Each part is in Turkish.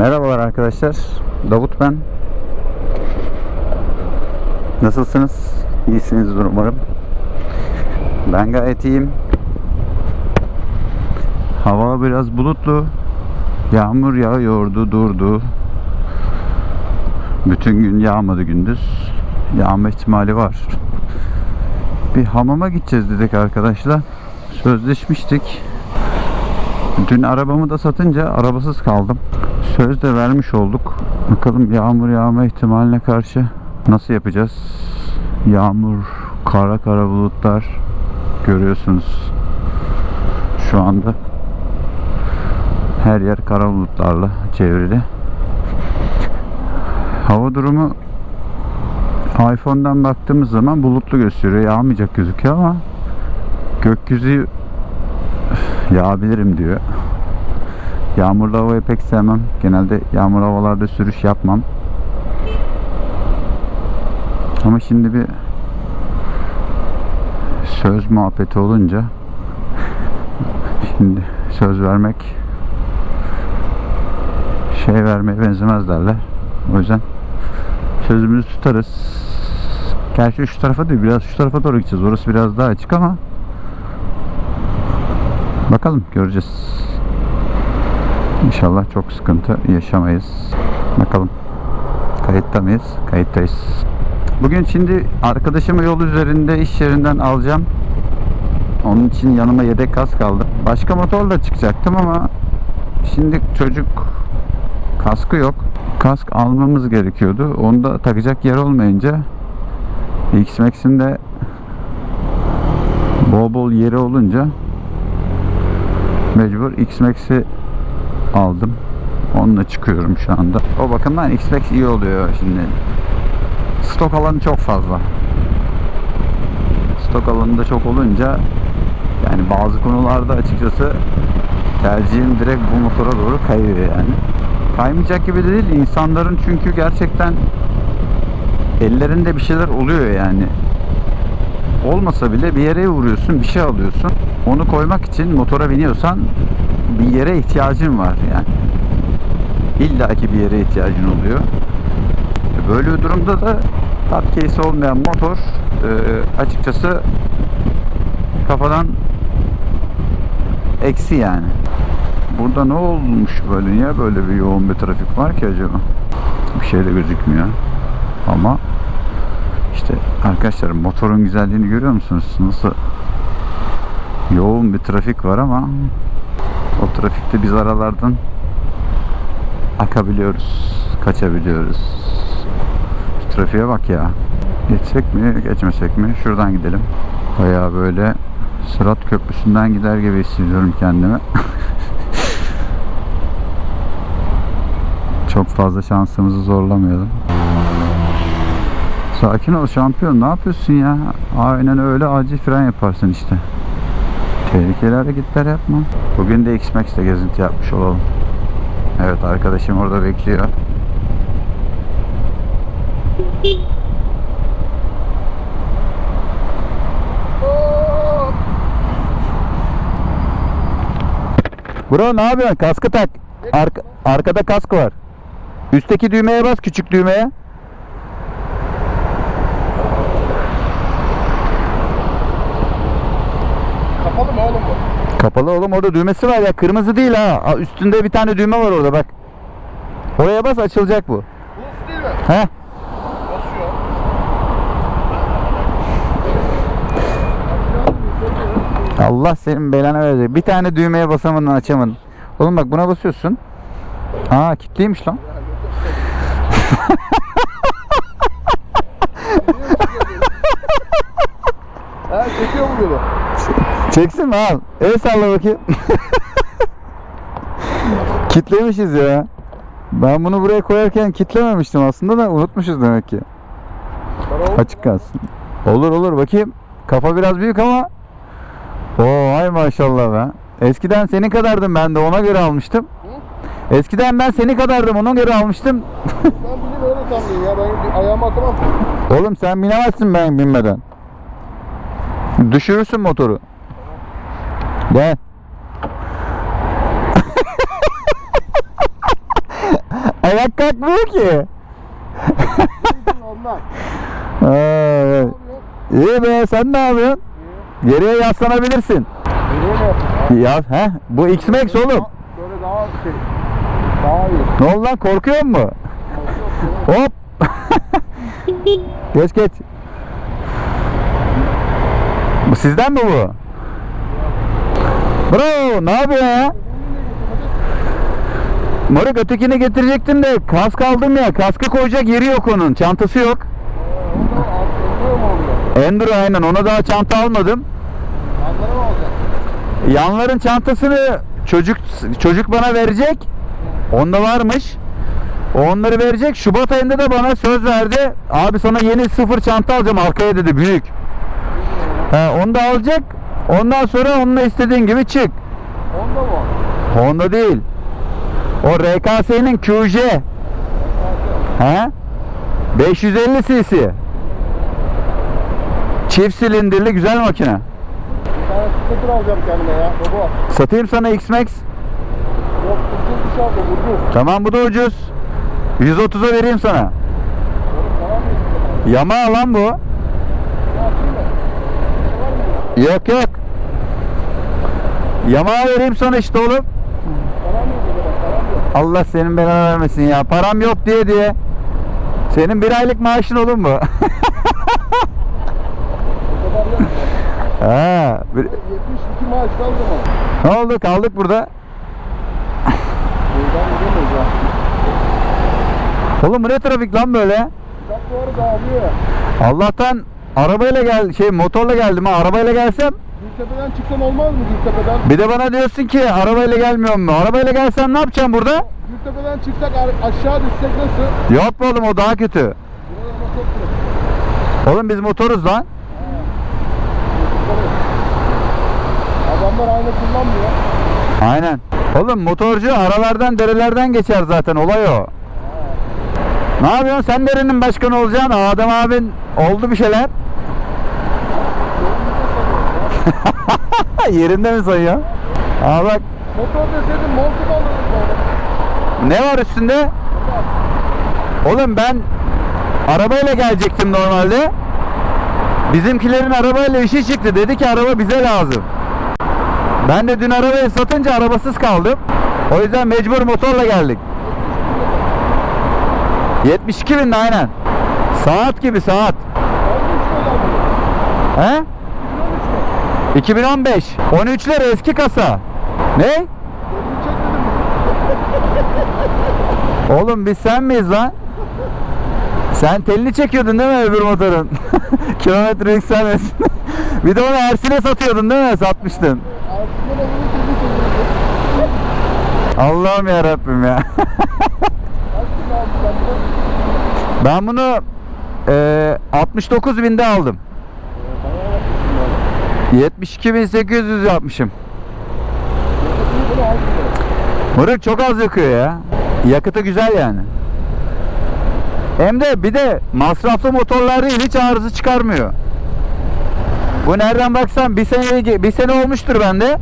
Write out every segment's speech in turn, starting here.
Merhabalar arkadaşlar. Davut ben. Nasılsınız? İyisinizdir umarım. Ben gayet iyiyim. Hava biraz bulutlu. Yağmur yağıyordu, durdu. Bütün gün yağmadı gündüz. Yağma ihtimali var. Bir hamama gideceğiz dedik arkadaşlar. Sözleşmiştik. Dün arabamı da satınca arabasız kaldım. Söz de vermiş olduk. Bakalım yağmur yağma ihtimaline karşı nasıl yapacağız? Yağmur, kara kara bulutlar görüyorsunuz. Şu anda her yer kara bulutlarla çevrili. Hava durumu iPhone'dan baktığımız zaman bulutlu gösteriyor. Yağmayacak gözüküyor ama gökyüzü yağabilirim diyor. Yağmurlu havayı pek sevmem. Genelde yağmur havalarda sürüş yapmam. Ama şimdi bir söz muhabbeti olunca şimdi söz vermek şey vermeye benzemez derler. O yüzden sözümüzü tutarız. Gerçi şu tarafa değil biraz şu tarafa doğru gideceğiz. Orası biraz daha açık ama bakalım göreceğiz. İnşallah çok sıkıntı yaşamayız. Bakalım. Kayıtta mıyız? Kayıttayız. Bugün şimdi arkadaşımı yol üzerinde iş yerinden alacağım. Onun için yanıma yedek kask kaldı. Başka motorla çıkacaktım ama şimdi çocuk kaskı yok. Kask almamız gerekiyordu. Onu da takacak yer olmayınca X-Max'in de bol bol yeri olunca mecbur X-Max'i aldım. Onunla çıkıyorum şu anda. O bakımdan X-Max iyi oluyor şimdi. Stok alanı çok fazla. Stok alanı da çok olunca yani bazı konularda açıkçası tercihim direkt bu motora doğru kayıyor yani. Kaymayacak gibi de değil. insanların çünkü gerçekten ellerinde bir şeyler oluyor yani. Olmasa bile bir yere vuruyorsun, bir şey alıyorsun. Onu koymak için motora biniyorsan bir yere ihtiyacın var yani. İlla ki bir yere ihtiyacın oluyor. Böyle bir durumda da top case olmayan motor e, açıkçası kafadan eksi yani. Burada ne olmuş böyle? Niye böyle bir yoğun bir trafik var ki acaba? Bir şey de gözükmüyor. Ama işte arkadaşlar motorun güzelliğini görüyor musunuz? Nasıl yoğun bir trafik var ama o trafikte biz aralardan akabiliyoruz, kaçabiliyoruz. Şu trafiğe bak ya. Geçsek mi, geçmesek mi? Şuradan gidelim. Bayağı böyle Sırat Köprüsü'nden gider gibi hissediyorum kendimi. Çok fazla şansımızı zorlamayalım. Sakin ol şampiyon. Ne yapıyorsun ya? Aynen öyle acil fren yaparsın işte. Tehlikeli hareketler yapma. Bugün de X-Max'te gezinti yapmış olalım. Evet arkadaşım orada bekliyor. Bro ne yapıyorsun? Kaskı tak. Arka- arkada kask var. Üstteki düğmeye bas küçük düğmeye. Kapalı mı oğlum bu? Kapalı oğlum orada düğmesi var ya kırmızı değil ha. Aa, Üstünde bir tane düğme var orada bak. Oraya bas açılacak bu. Bu değil mi? He? Basıyor. Allah senin belanı verecek. Bir tane düğmeye basamadın açamadın. Oğlum bak buna basıyorsun. Aa kilitliymiş lan. Ha çekiyor mu beni? Çeksin mi al. El salla bakayım. Kitlemişiz ya. Ben bunu buraya koyarken kitlememiştim aslında da unutmuşuz demek ki. Açık kalsın. Olur olur bakayım. Kafa biraz büyük ama. Oo ay maşallah be. Eskiden senin kadardım ben de ona göre almıştım. Eskiden ben seni kadardım ona göre almıştım. Ben bileyim öyle sanmayayım ya. Ben ayağımı atamam. Oğlum sen binemezsin ben binmeden. Düşürürsün motoru. Gel. Ayak kalkmıyor ki. Ondan. Ay, İyi be sen ne yapıyorsun? Geriye yaslanabilirsin. Yaptın? Ya he bu X-Max oğlum. Böyle daha şey. Daha iyi. Ne oldu lan korkuyor mu? Hop. geç geç. Bu sizden mi bu? Bro ne yapıyorsun ya? Moruk ötekini getirecektim de kask aldım ya. Kaskı koyacak yeri yok onun. Çantası yok. Enduro aynen ona daha çanta almadım. Anlara mı? Yanların çantasını çocuk çocuk bana verecek. Onda varmış. Onları verecek. Şubat ayında da bana söz verdi. Abi sana yeni sıfır çanta alacağım arkaya dedi büyük. He, onu da alacak. Ondan sonra onunla istediğin gibi çık. Onda mı? Honda değil. O RKS'nin QJ. He? 550 cc. Çift silindirli güzel makine. Bir tane scooter alacağım kendime ya. Baba. Satayım sana X-Max. Yok ucuz bir şey aldım ucuz. Tamam bu da ucuz. 130'a vereyim sana. Oğlum tamam mı? Yamaha lan bu. Yok yok. Yamaha vereyim sana işte oğlum. Allah senin belanı vermesin ya. Param yok diye diye. Senin bir aylık maaşın oğlum bu. O kadar yok. ha, bir- 72 maaş ne oldu kaldık burada. Oğlum ne trafik lan böyle? Allah'tan arabayla gel şey motorla geldim ha arabayla gelsem Gültepe'den çıksan olmaz mı Gültepe'den? bir de bana diyorsun ki arabayla gelmiyorum mu? Arabayla gelsem ne yapacağım burada? Gültepe'den çıksak aşağı düşsek nasıl? Yok be oğlum o daha kötü. Oğlum biz motoruz lan. Adamlar aynı kullanmıyor. Aynen. Oğlum motorcu aralardan derelerden geçer zaten olay o. Ne yapıyorsun? Sen derenin başkanı olacaksın. Adem abin oldu bir şeyler. Yerinde mi sayıyor? Aa bak Motor deseydin montuk alırdık böyle. ne var üstünde? Oğlum ben arabayla gelecektim normalde. Bizimkilerin arabayla işi çıktı. Dedi ki araba bize lazım. Ben de dün arabayı satınca arabasız kaldım. O yüzden mecbur motorla geldik. 72 bin de aynen. Saat gibi saat. He? 2015. 13'ler eski kasa. Ne? Oğlum biz sen miyiz lan? Sen telini çekiyordun değil mi öbür motorun? Kilometre yükselmesin. bir de onu Ersin'e satıyordun değil mi? Satmıştın. Allah'ım ya Rabbim ya. Ben bunu e, 69 binde aldım. Bayağı yapmışsın yani. 72.800 yapmışım. Mırık çok az yakıyor ya. Yakıtı güzel yani. Hem de bir de masraflı motorlar değil hiç arıza çıkarmıyor. Bu nereden baksan bir sene bir sene olmuştur bende.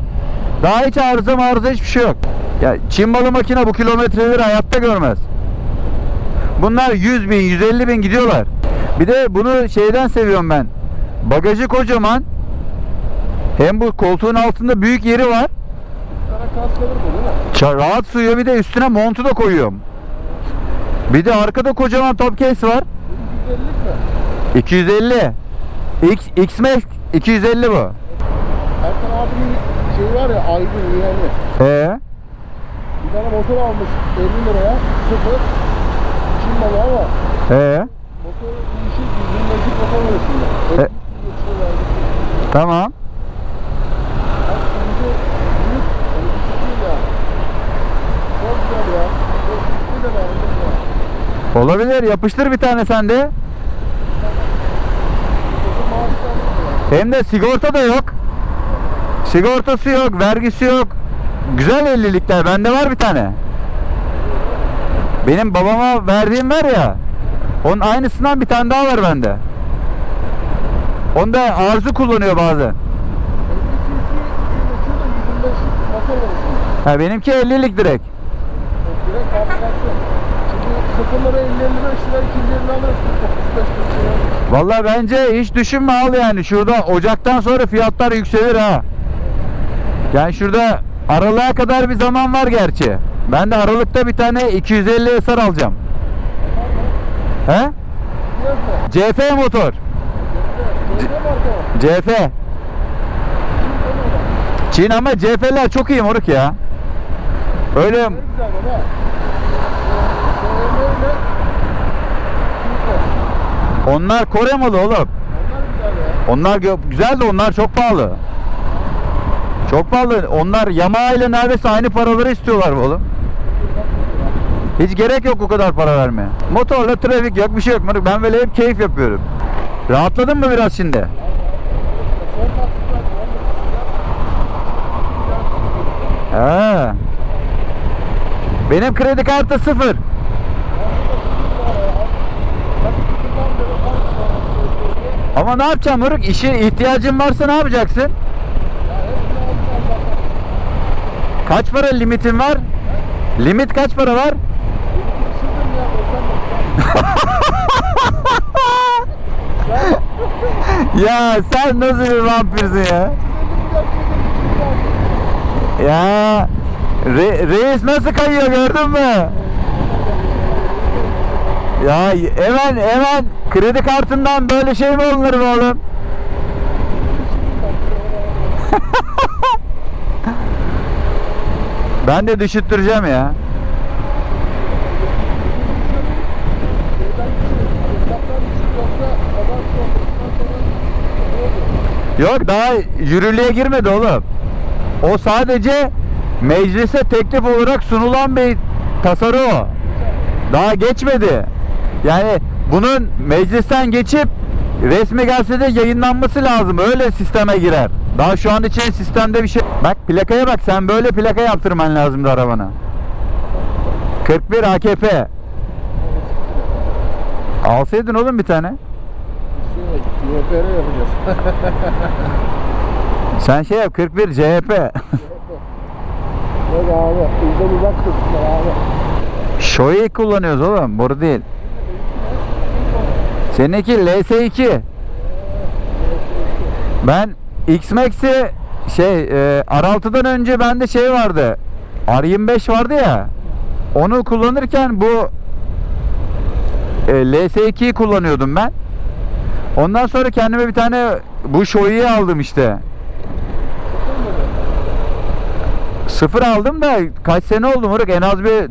Daha hiç arıza arıza hiçbir şey yok. Ya Çin malı makine bu kilometreleri hayatta görmez. Bunlar 100 bin 150 bin gidiyorlar. Bir de bunu şeyden seviyorum ben. Bagajı kocaman. Hem bu koltuğun altında büyük yeri var. Değil mi? Ça- rahat suyuyor bir de üstüne montu da koyuyorum. Bir de arkada kocaman top case var. 150 mi? 250. X, X-Max 250 bu. Erkan abinin şeyi var ya Aydın yeğeni. Ee, Bir tane motor almış 50 liraya. Sıfır. Çin malı ama ee, motor işi yüzündeki motor arasında. E- 50 geçiyor verdi. tamam. Bak şimdi büyük. Hani küçük değil ya. Çok güzel ya. Çok küçük de beğendim ya. Olabilir. Yapıştır bir tane sen de. Motor maaştan ya. Hem de sigorta da yok. Sigortası yok, vergisi yok. Güzel 50'likler. Bende var bir tane. Benim babama verdiğim var ya. Onun aynısından bir tane daha var bende. Onda arzu kullanıyor bazen. 50 cc geçiyor da 125 motor var içinde. Ha benimki 50'lik direkt. Direkt fabrikasyon. Şimdi sıfırları 50 55 lira ikinci elini alırsın. 35 lira. Vallahi bence hiç düşünme al yani. Şurada Ocak'tan sonra fiyatlar yükselir ha. Yani şurada Aralık'a kadar bir zaman var gerçi. Ben de Aralık'ta bir tane 250 eser alacağım. He? CF motor. CF. Çin ama CF'ler çok iyi moruk ya. Öyle Ne güzel baba. BMW ile Super. Onlar Kore malı oğlum. Onlar güzel ya. Onlar güzel de onlar çok pahalı. Çok pahalı. Onlar Yamaha ile neredeyse aynı paraları istiyorlar oğlum. Hiç gerek yok o kadar para vermeye. Motorla trafik yok bir şey yok. Ben böyle hep keyif yapıyorum. Rahatladın mı biraz şimdi? He. Benim kredi kartı sıfır. Ama ne yapacağım moruk? İşe ihtiyacın varsa ne yapacaksın? Kaç para limitin var? Limit kaç para var? ya sen nasıl bir vampirsin ya? Ya re- reis nasıl kayıyor gördün mü? Ya hemen hemen kredi kartından böyle şey mi olunur be oğlum? ben de düşüttüreceğim ya. Yok daha yürürlüğe girmedi oğlum. O sadece meclise teklif olarak sunulan bir tasarı o. Daha geçmedi. Yani bunun meclisten geçip resmi gazetede yayınlanması lazım. Öyle sisteme girer. Daha şu an için sistemde bir şey. Bak plakaya bak sen böyle plaka yaptırman lazımdı arabana. 41 AKP. Alsaydın oğlum bir tane. YPR yapacağız. Sen şey yap 41 CHP. Yok abi. Bizden uzak tutsunlar abi. Shoei kullanıyoruz oğlum. Boru değil. Seninki LS2. Ben X-Max'i şey e, R6'dan önce bende şey vardı. R25 vardı ya. Onu kullanırken bu e, LS2'yi kullanıyordum ben. Ondan sonra kendime bir tane bu Shoei'yi aldım işte. Sıfır aldım da kaç sene oldu moruk? En az bir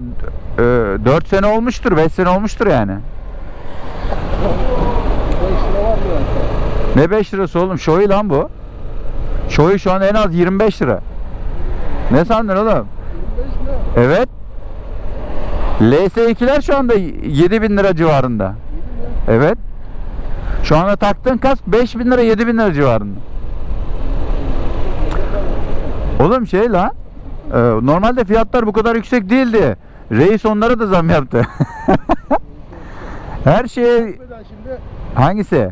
e, 4 sene olmuştur, 5 sene olmuştur yani. 5 lira var mı yani? Ne 5 lirası oğlum? Shoei lan bu. Shoei şu an en az 25 lira. Ne sandın oğlum? 25 mi? Evet. LS2'ler şu anda 7000 lira civarında. Evet. Şu anda taktığın kask 5000 lira 7000 lira civarında. Oğlum şey lan. e, normalde fiyatlar bu kadar yüksek değildi. Reis onlara da zam yaptı. Her şey şimdi? hangisi?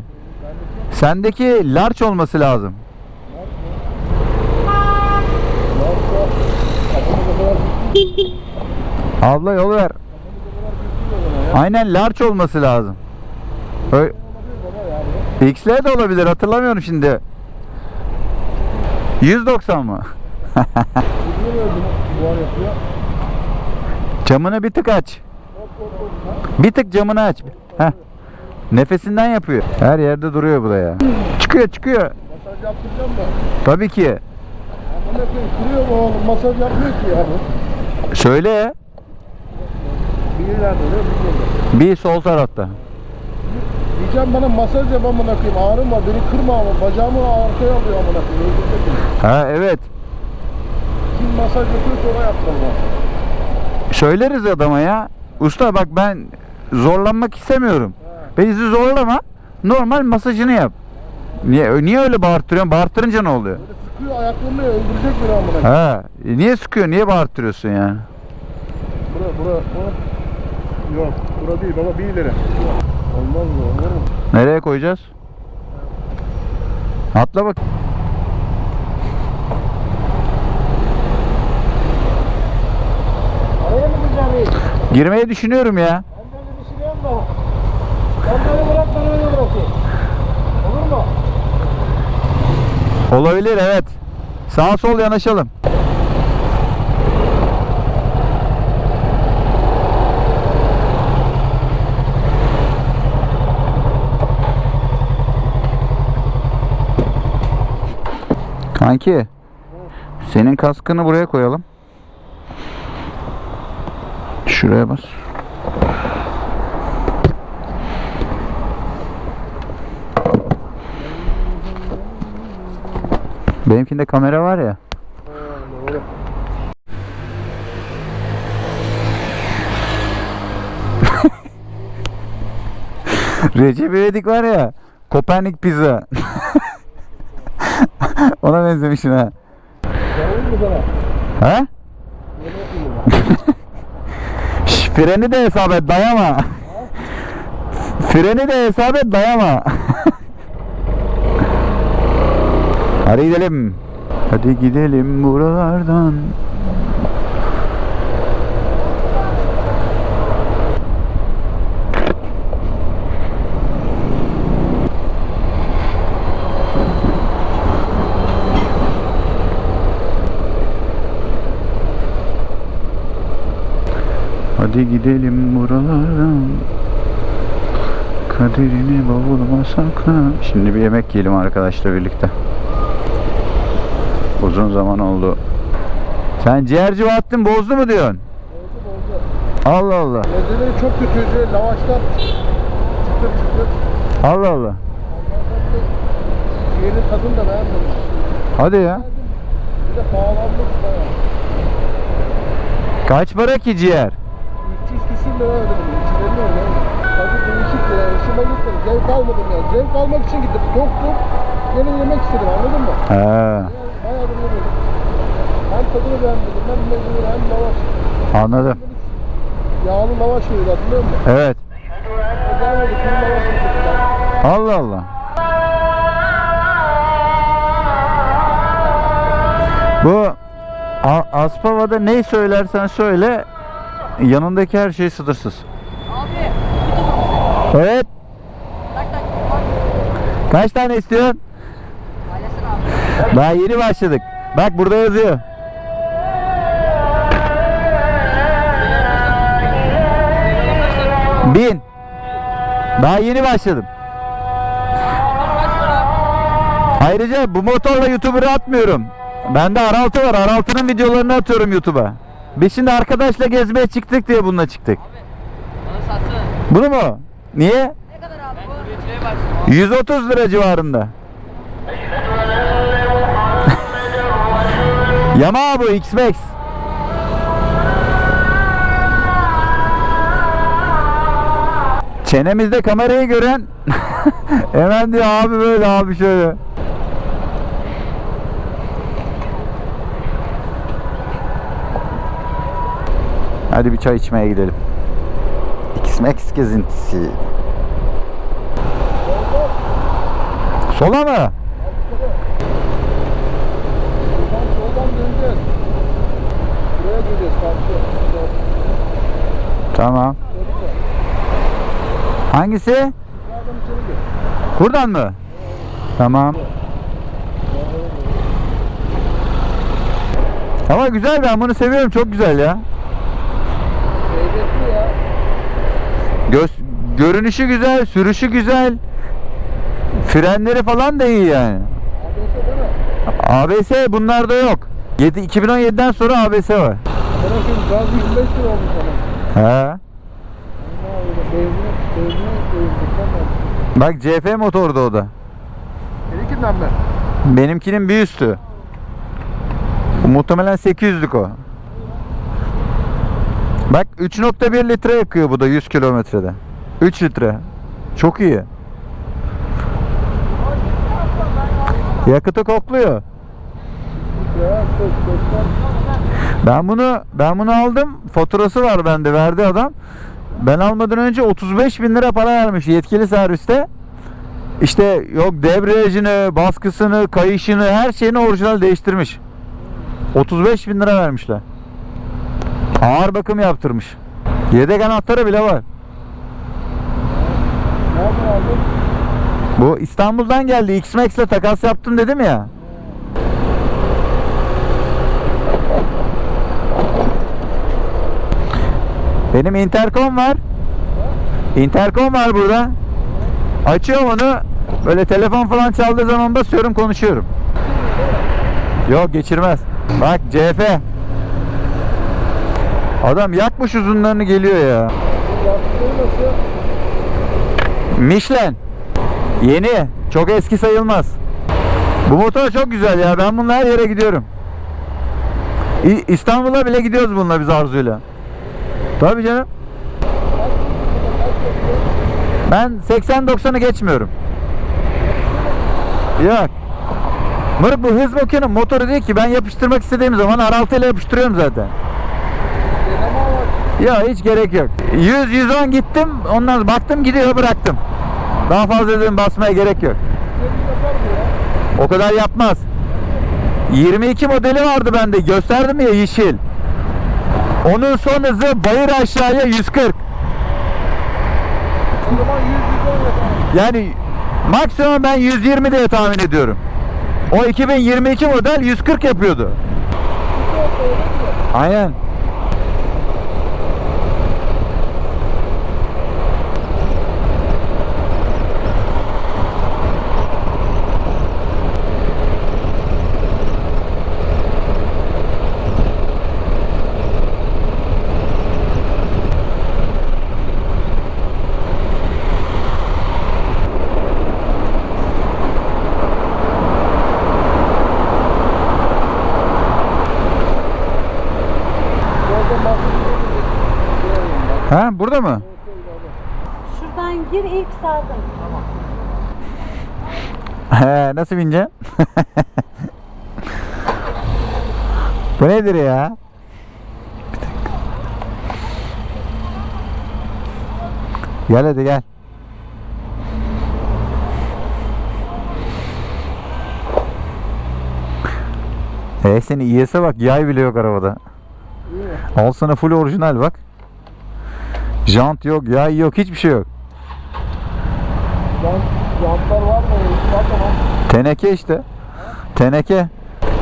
Sendeki large olması lazım. Abla yol ver. Aynen large olması lazım. Ö- Olabilir baba yani. XL de olabilir hatırlamıyorum şimdi. 190 mı? Camını bir tık aç. Bir tık camını aç. Heh. Nefesinden yapıyor. Her yerde duruyor bu da ya. Çıkıyor çıkıyor. Masaj yaptıracağım da. Tabii ki. Amına koyayım kırıyor mu oğlum? Masaj yapmıyor ki ya. Söyle. Biri nerede bir yerde. Bir sol tarafta. Diyeceğim bana masaj yap amına koyayım. Ağrım var beni kırma ama bacağımı arkaya alıyor amına koyayım. Öldürecek beni. Ha evet. Kim masaj yapıyorsa ona yaptırma. Söyleriz adama ya. Usta bak ben zorlanmak istemiyorum. Bizi zorlama. Normal masajını yap. Niye niye öyle bağırtırıyorsun? Bağırtırınca ne oluyor? Böyle sıkıyor ayaklarını öldürecek beni amına. Ha, e niye sıkıyor? Niye bağırtırıyorsun yani? Bura bura bura. Yok bura değil baba bir ileri. Olmaz mı olur mu? Nereye koyacağız? Atla bak. Araya mı gireceğim? Girmeyi düşünüyorum ya. Ben de öyle mu? Sen beni bırak ben öyle. Olur mu? Olabilir evet. Sağ sol yanaşalım. Kanki. Senin kaskını buraya koyalım. Şuraya bas. Benimkinde kamera var ya. Ha, doğru. Recep İvedik var ya. Kopernik pizza. Ona benzemişsin ha. Ha? Şş, freni de hesap et dayama. freni de hesap et dayama. Hadi gidelim. Hadi gidelim buralardan. Hadi gidelim buralardan Kaderini bavuluma sakla Şimdi bir yemek yiyelim arkadaşla birlikte Uzun zaman oldu Sen ciğerci Bahattin bozdu mu diyorsun? Oldu oldu. Allah Allah Lezzeti çok kötüydü. Lavaşlar çıtır çıtır. Allah Allah ciğerin tadını da beğenmedim. Hadi ya. Bir de pahalanmış bayağı. Kaç para ki ciğer? 300 küsür lira ödedim. İçlerini öyle. Tadı değişikti yani. Hoşuma gitmedi. Zevk almadım yani. Zevk almak için gittim. Toktum. Gene yemek istedim anladın mı? He Yani Hem tadını beğenmedim. Hem lezzeti hem lavaş. anladım Yağlı lavaş yiyordu hatırlıyor musun? Evet gelmedi. Kuru lavaş. Allah Allah Bu Aspava'da ne söylersen söyle yanındaki her şey sınırsız. Abi, Evet. Kaç var? Kaç tane istiyorsun? Daha yeni başladık. Bak burada yazıyor. Bin. Daha yeni başladım. Ayrıca bu motorla YouTuber'a atmıyorum. Bende R6 var. R6'nın videolarını atıyorum YouTube'a. Biz şimdi arkadaşla gezmeye çıktık diye bununla çıktık. Satsana. Bunu mu? Niye? Ne kadar abi bu? Üretmeye başladım. 130 lira civarında. Yamaha bu X-Max. Çenemizde kamerayı gören hemen diyor abi böyle abi şöyle. Hadi bir çay içmeye gidelim. X-Max gezintisi. Sola mı? Buradan soldan Tamam. Hangisi? Buradan mı? Tamam. Ama güzel ben bunu seviyorum çok güzel ya. Göz, görünüşü güzel, sürüşü güzel. Frenleri falan da iyi yani. ABS bunlarda yok. 7, 2017'den sonra ABS var. Bırakın gaz 105 lira olmuş ama. He. Bak CF motordu o da. Seninkinden mi? Benimkinin bir üstü. Muhtemelen 800'lük o. Bak 3.1 litre yakıyor bu da 100 kilometrede. 3 litre. Çok iyi. Yakıtı kokluyor. Ben bunu ben bunu aldım. Faturası var bende verdi adam. Ben almadan önce 35 bin lira para vermiş yetkili serviste. İşte yok debriyajını, baskısını, kayışını her şeyini orijinal değiştirmiş. 35 bin lira vermişler. Ağır bakım yaptırmış. Yedek anahtarı bile var. Bu İstanbul'dan geldi. X-Max'le takas yaptım dedim ya. Benim interkom var. Interkom var burada. Açıyorum onu. Böyle telefon falan çaldığı zaman basıyorum konuşuyorum. Yok geçirmez. Bak CF. Adam yakmış uzunlarını geliyor ya. Michelin. Yeni. Çok eski sayılmaz. Bu motor çok güzel ya. Ben bununla her yere gidiyorum. İstanbul'a bile gidiyoruz bununla biz Arzu'yla. Tabii canım. Ben 80-90'ı geçmiyorum. Yok. Mırık bu hız bakıyorsun motoru değil ki ben yapıştırmak istediğim zaman R6 ile yapıştırıyorum zaten. Ya hiç gerek yok. 100 110 gittim. Ondan sonra baktım gidiyor bıraktım. Daha fazla dedim basmaya gerek yok. O kadar yapmaz. 22 modeli vardı bende. Gösterdim ya yeşil. Onun son hızı bayır aşağıya 140. O zaman 100 110 yapar. Yani maksimum ben 120 diye tahmin ediyorum. O 2022 model 140 yapıyordu. Aynen. Orada mahsul Ha burada mı? Şuradan gir ilk sağdan. He, nasıl bineceğim? Bu nedir ya? Gel hadi gel. E seni IS'e bak yay bile yok arabada. Al sana full orijinal bak. Jant yok, yay yok, hiçbir şey yok. Jant, jantlar var mı? Var tamam. Teneke işte. Teneke.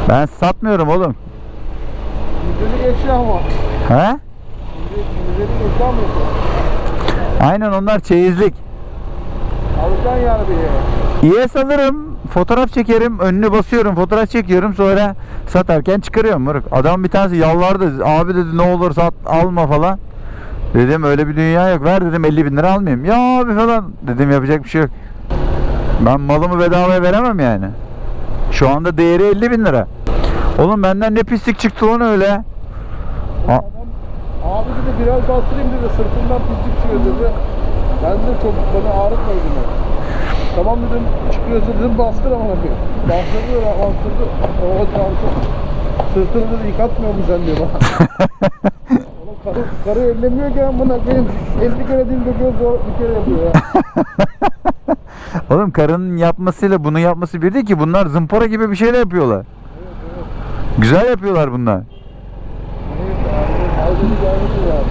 Ben satmıyorum oğlum. Yüzünü geçiyor ama. He? Yüzünü geçiyor mu? Aynen onlar çeyizlik. Alacaksın yani bir yere. İES alırım, fotoğraf çekerim, önünü basıyorum, fotoğraf çekiyorum sonra satarken çıkarıyorum moruk. Adam bir tanesi yalvardı, abi dedi ne olur sat alma falan. Dedim öyle bir dünya yok, ver dedim 50 bin lira almayayım. Ya abi falan dedim yapacak bir şey yok. Ben malımı bedavaya veremem yani. Şu anda değeri 50 bin lira. Oğlum benden ne pislik çıktı lan öyle. A- abi dedi biraz bastırayım dedi sırtından pislik çıkıyor dedi. Ben de çok bana ağrıtma dedim. Tamam dedim çıkıyorsa dedim bastır ama dedim. Bastırdı bastırdı. O çarptı. Sırtını dedi yıkatmıyor mu sen diyor bana. Oğlum karı, karı ellemiyor ki buna koyayım. 50 kere değil döküyor zor bir kere yapıyor ya. Oğlum karının yapmasıyla bunun yapması bir değil ki. Bunlar zımpara gibi bir şeyler yapıyorlar. Güzel yapıyorlar bunlar. Evet abi. Abi.